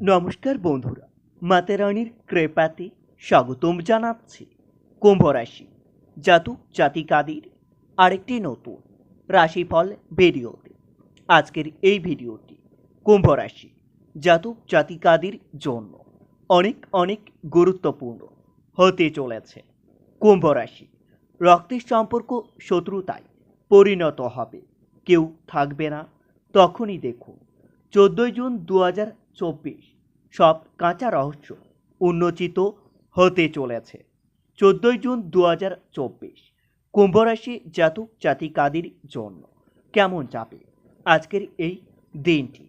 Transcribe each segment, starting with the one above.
নমস্কার বন্ধুরা মাতেরানির কৃপাতে স্বাগতম জানাচ্ছি কুম্ভ রাশি জাতক জাতিকাদের আরেকটি নতুন রাশিফল ভিডিওতে। আজকের এই ভিডিওটি কুম্ভ রাশি জাতক জাতিকাদের জন্য অনেক অনেক গুরুত্বপূর্ণ হতে চলেছে। কুম্ভ রাশি রক্তের সম্পর্ক শত্রুতায় পরিণত হবে। কেউ থাকবে না। তখনই দেখুন, চোদ্দোই জুন দু হাজার চব্বিশ। সব কাঁচা রহস্য উন্মোচিত হতে চলেছে। চোদ্দোই জুন দু হাজার চব্বিশ, কুম্ভরাশি জাতক জাতিকাদের জন্য কেমন যাবে? আজকের এই দিনটি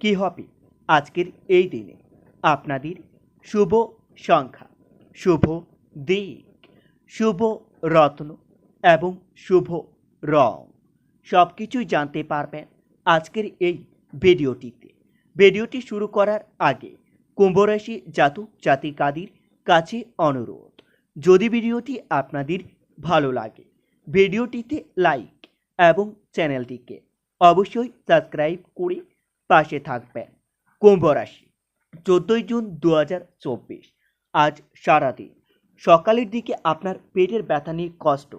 কি হবে? আজকের এই দিনে আপনাদের শুভ সংখ্যা, শুভ দিক, শুভ রত্ন এবং শুভ রং। সব কিছুই জানতে পারবেন আজকের এই ভিডিওটিতে। ভিডিওটি শুরু করার আগে কুম্ভরাশি জাতক জাতিকাদের কাছে অনুরোধ, যদি ভিডিওটি আপনাদের ভালো লাগে, ভিডিওটিতে লাইক এবং চ্যানেলটিকে অবশ্যই সাবস্ক্রাইব করে পাশে থাকবেন। কুম্ভরাশি, চোদ্দোই জুন দু হাজার চব্বিশ, আজ সারাদিন। সকালের দিকে আপনার পেটের ব্যথা নিয়ে কষ্ট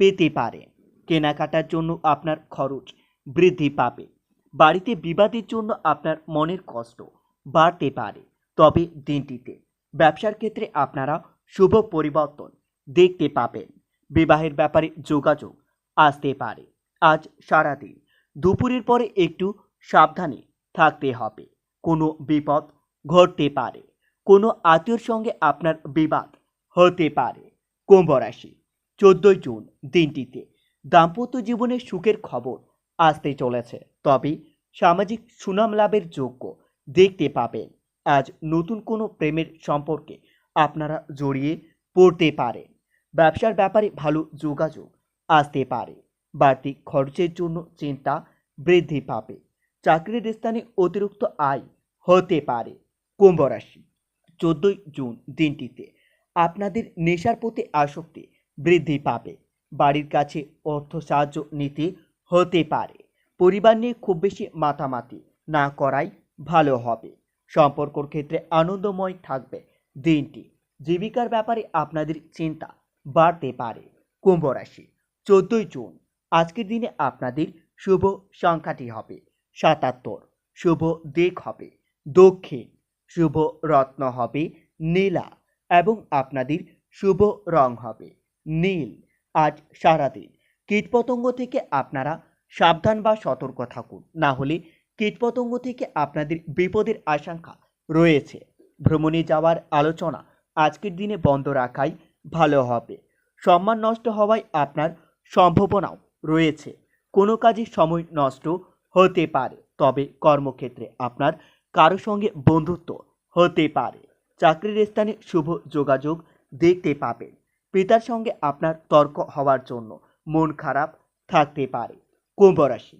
পেতে পারে। কেনাকাটার জন্য আপনার খরচ বৃদ্ধি পাবে। বাড়িতে বিবাদের জন্য আপনার মনের কষ্ট বাড়তে পারে। তবে দিনটিতে ব্যবসার ক্ষেত্রে আপনারা শুভ পরিবর্তন দেখতে পাবেন। বিবাহের ব্যাপারে যোগাযোগ আসতে পারে। আজ সারাদিন দুপুরের পরে একটু সাবধানে থাকতে হবে। কোনো বিপদ ঘটতে পারে। কোনো আত্মীয়র সঙ্গে আপনার বিবাদ হতে পারে। কুম্ভ রাশি, চোদ্দই জুন দিনটিতে দাম্পত্য জীবনে সুখের খবর আসতে চলেছে। তবে সামাজিক সুনাম লাভের যোগ্য দেখতে পাবেন। আজ নতুন কোনো প্রেমের সম্পর্কে আপনারা জড়িয়ে পড়তে পারেন ব্যবসার ব্যাপারে ভালো যোগাযোগ আসতে পারে। বাড়তি খরচের জন্য চিন্তা বৃদ্ধি পাবে। চাকরির স্থানে অতিরিক্ত আয় হতে পারে। কুম্ভ রাশি, চোদ্দই জুন দিনটিতে আপনাদের নেশার প্রতি আসক্তি বৃদ্ধি পাবে। বাড়ির কাছে অর্থ সাহায্য নিতে হতে পারে। পরিবার নিয়ে খুব বেশি মাতামাতি না করাই ভালো হবে। সম্পর্কর ক্ষেত্রে আনন্দময় থাকবে দিনটি। জীবিকার ব্যাপারে আপনাদের চিন্তা বাড়তে পারে। কুম্ভ রাশি, চোদ্দই জুন। আজকের দিনে আপনাদের শুভ সংখ্যাটি হবে সাতাত্তর। শুভ দিক হবে দক্ষিণ। শুভ রত্ন হবে নীলা এবং আপনাদের শুভ রং হবে নীল। আজ সারাদিন কীটপতঙ্গ থেকে আপনারা সাবধান বা সতর্ক থাকুন। না হলে কীটপতঙ্গ থেকে আপনাদের বিপদের আশঙ্কা রয়েছে। ভ্রমণে যাওয়ার আলোচনা আজকের দিনে বন্ধ রাখাই ভালো হবে। সম্মান নষ্ট হওয়ায় আপনার সম্ভাবনাও রয়েছে। কোনো কাজে সময় নষ্ট হতে পারে, তবে কর্মক্ষেত্রে আপনার কারও সঙ্গে বন্ধুত্ব হতে পারে। চাকরির স্থানে শুভ যোগাযোগ দেখতে পাবেন। পিতার সঙ্গে আপনার তর্ক হওয়ার জন্য মন খারাপ থাকতে পারে। কুম্ভ রাশি,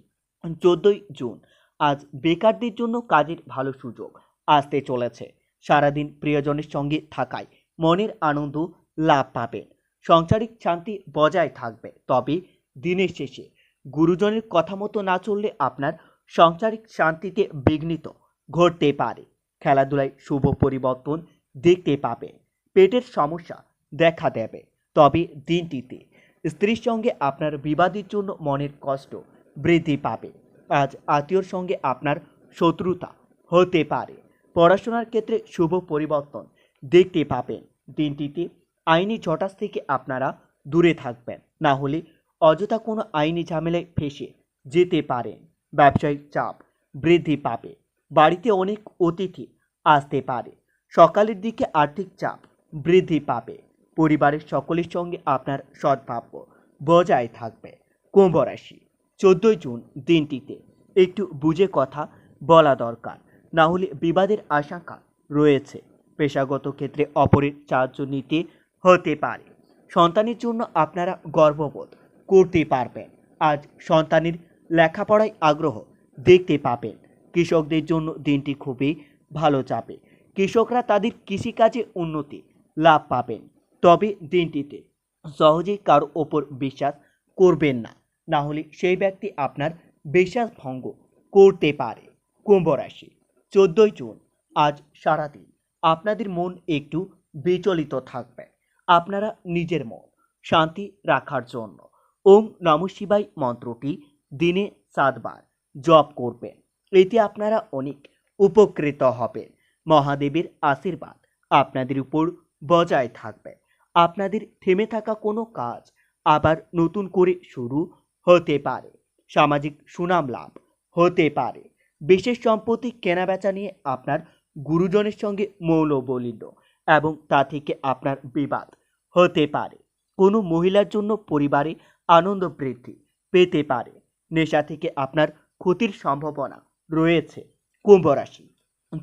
চোদ্দই জুন। আজ বেকারদের জন্য কাজের ভালো সুযোগ আসতে চলেছে। সারাদিন প্রিয়জনের সঙ্গে থাকায় মনের আনন্দ লাভ পাবেন। সাংসারিক শান্তি বজায় থাকবে। তবে দিনের শেষে গুরুজনের কথা মতো না চললে আপনার সাংসারিক শান্তিতে বিঘ্নিত ঘটতে পারে। খেলাধুলায় শুভ পরিবর্তন দেখতে পাবেন। পেটের সমস্যা দেখা দেবে। তবে দিনটিতে স্ত্রীর সঙ্গে আপনার বিবাদের জন্য মনের কষ্ট বৃদ্ধি পাবে। আজ আত্মীয়র সঙ্গে আপনার শত্রুতা হতে পারে। পড়াশোনার ক্ষেত্রে শুভ পরিবর্তন দেখতে পাবেন। দিনটিতে আইনি ঝটাস থেকে আপনারা দূরে থাকবেন। না হলে অযথা কোনো আইনি ঝামেলায় ফেসে যেতে পারেন। ব্যবসায়িক চাপ বৃদ্ধি পাবে। বাড়িতে অনেক অতিথি আসতে পারে। সকালের দিকে আর্থিক চাপ বৃদ্ধি পাবে। পরিবারের সকলের সঙ্গে আপনার সদ্ভাব্য বজায় থাকবে। কুম্ভ রাশি, চোদ্দোই জুন দিনটিতে একটু বুঝে কথা বলা দরকার। না হলে বিবাদের আশঙ্কা রয়েছে। পেশাগত ক্ষেত্রে অপরের সাহায্য নিতে হতে পারে। সন্তানের জন্য আপনারা গর্ববোধ করতে পারবেন। আজ সন্তানের লেখাপড়ায় আগ্রহ দেখতে পাবেন। কৃষকদের জন্য দিনটি খুবই ভালো যাবে। কৃষকরা তাদের কৃষিকাজে উন্নতি লাভ পাবেন। তবে দিনটিতে সহজেই কারও ওপর বিশ্বাস করবেন না। না হলে সেই ব্যক্তি আপনার বিশ্বাস ভঙ্গ করতে পারে। কুম্ভ রাশি, চোদ্দোই জুন, আজ সারাদিন। আপনাদের মন একটু বিচলিত থাকবে। আপনারা নিজের মন শান্তি রাখার জন্য ওম নম শিবাই মন্ত্রটি দিনে সাতবার জপ করবেন। এতে আপনারা অনেক উপকৃত হবেন। মহাদেবের আশীর্বাদ আপনাদের উপর বজায় থাকবে। আপনাদের থেমে থাকা কোনো কাজ আবার নতুন করে শুরু হতে পারে। সামাজিক সুনাম লাভ হতে পারে। বিশেষ সম্পত্তি কেনাবেচা নিয়ে আপনার গুরুজনের সঙ্গে মৌলবলিন্য এবং তা থেকে আপনার বিবাদ হতে পারে। কোনো মহিলার জন্য পরিবারে আনন্দ বৃদ্ধি পেতে পারে। নেশা থেকে আপনার ক্ষতির সম্ভাবনা রয়েছে কুম্ভ রাশি।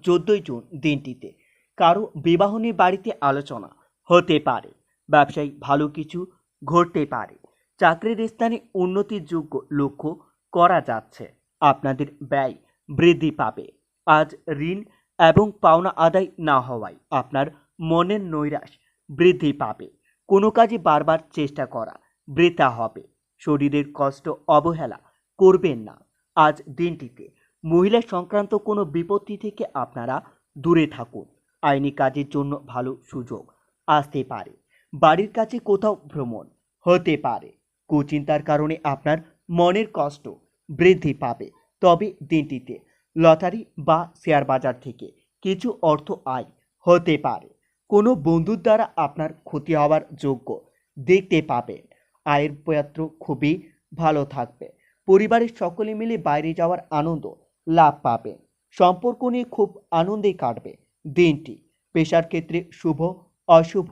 চোদ্দই জুন দিনটিতে কারও বিবাহ নিয়ে বাড়িতে আলোচনা হতে পারে। ব্যবসায়ী ভালো কিছু ঘটতে পারে। চাকরির স্থানে উন্নতির যোগ্য লক্ষ্য করা যাচ্ছে। আপনাদের ব্যয় বৃদ্ধি পাবে। আজ ঋণ এবং পাওনা আদায় না হওয়ায় আপনার মনের নৈরাশ বৃদ্ধি পাবে। কোনো কাজে বারবার চেষ্টা করা বৃথা হবে। শরীরের কষ্ট অবহেলা করবেন না। আজ দিনটিতে মহিলা সংক্রান্ত কোনো বিপত্তি থেকে আপনারা দূরে থাকুন। আইনি কাজের জন্য ভালো সুযোগ আসতে পারে। বাড়ির কাছে কোথাও ভ্রমণ হতে পারে। কুচিন্তার কারণে আপনার মনের কষ্ট বৃদ্ধি পাবে। তবে দিনটিতে লটারি বা শেয়ার বাজার থেকে কিছু অর্থ আয় হতে পারে। কোনো বন্ধুর দ্বারা আপনার ক্ষতি হওয়ার যোগ্য দেখতে পাবেন। আয়ের পাত্র খুবই ভালো থাকবে। পরিবারের সকলে মিলে বাইরে যাওয়ার আনন্দ লাভ পাবেন। সম্পর্ক নিয়ে খুব আনন্দে কাটবে দিনটি। পেশার ক্ষেত্রে শুভ, অশুভ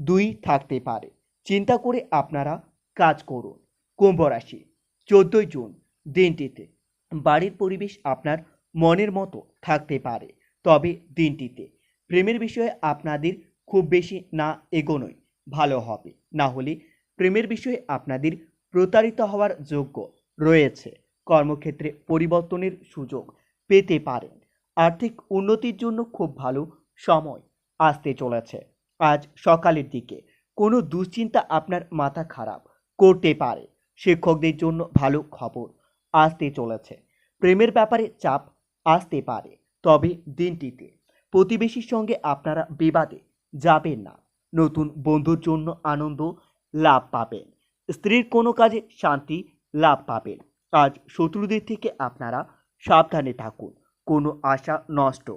দুই থাকতে পারে। চিন্তা করে আপনারা কাজ করুন। কুম্ভ রাশি, চোদ্দই জুন দিনটিতে। বাড়ির পরিবেশ আপনার মনের মতো থাকতে পারে, তবে দিনটিতে। প্রেমের বিষয়ে আপনাদের খুব বেশি না এগোনোই ভালো হবে। না হলে প্রেমের বিষয়ে আপনাদের প্রতারিত হওয়ার যোগ্য রয়েছে। কর্মক্ষেত্রে পরিবর্তনের সুযোগ পেতে পারেন। আর্থিক উন্নতির জন্য খুব ভালো সময় আসতে চলেছে। আজ সকালের দিকে। কোনো দুশ্চিন্তা আপনার মাথা খারাপ করতে পারে। শিক্ষকদের জন্য ভালো খবর আসতে চলেছে। প্রেমের ব্যাপারে চাপ আসতে পারে। তবে দিনটিতে প্রতিবেশীর সঙ্গে আপনারা বিবাদে যাবেন না। নতুন বন্ধুর জন্য আনন্দ লাভ পাবেন। স্ত্রীর কোনো কাজে শান্তি লাভ পাবেন। আজ শত্রুদের থেকে আপনারা সাবধানে থাকুন। কোনো আশা নষ্ট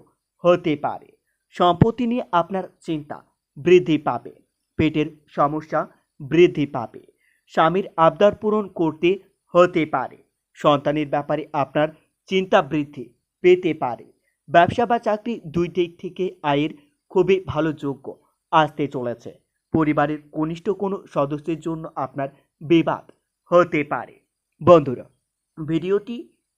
হতে পারে। সম্পত্তি নিয়ে আপনার চিন্তা বৃদ্ধি পাবে। পেটের সমস্যা বৃদ্ধি পাবে। স্বামীর আবদার পূরণ করতে হতে পারে। সন্তানের ব্যাপারে আপনার চিন্তা বৃদ্ধি পেতে পারে। ব্যবসা বা চাকরি দুই দিক থেকে আয়ের খুবই ভালো যোগ্য আসতে চলেছে। পরিবারের কনিষ্ঠ কোনো সদস্যের জন্য আপনার বিবাদ হতে পারে। বন্ধুরা, ভিডিওটি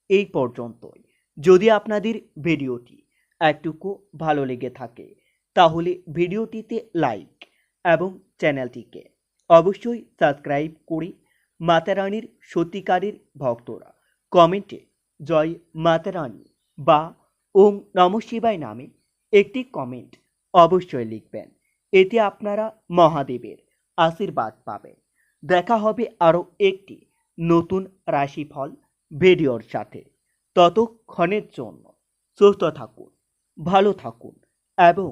এই পর্যন্তই। যদি আপনাদের ভিডিওটি একটুকু ভালো লেগে থাকে তাহলে ভিডিওটিতে লাইক এবং চ্যানেলটিকে অবশ্যই সাবস্ক্রাইব করে মাতারানির সত্যিকারের ভক্তরা কমেন্টে জয় মাতারানী বা ওম নম শিবায় নামে একটি কমেন্ট অবশ্যই লিখবেন। এতে আপনারা মহাদেবের আশীর্বাদ পাবেন। দেখা হবে আরও একটি নতুন রাশিফল ভিডিওর সাথে। ততক্ষণের জন্য সুস্থ থাকুন, ভালো থাকুন এবং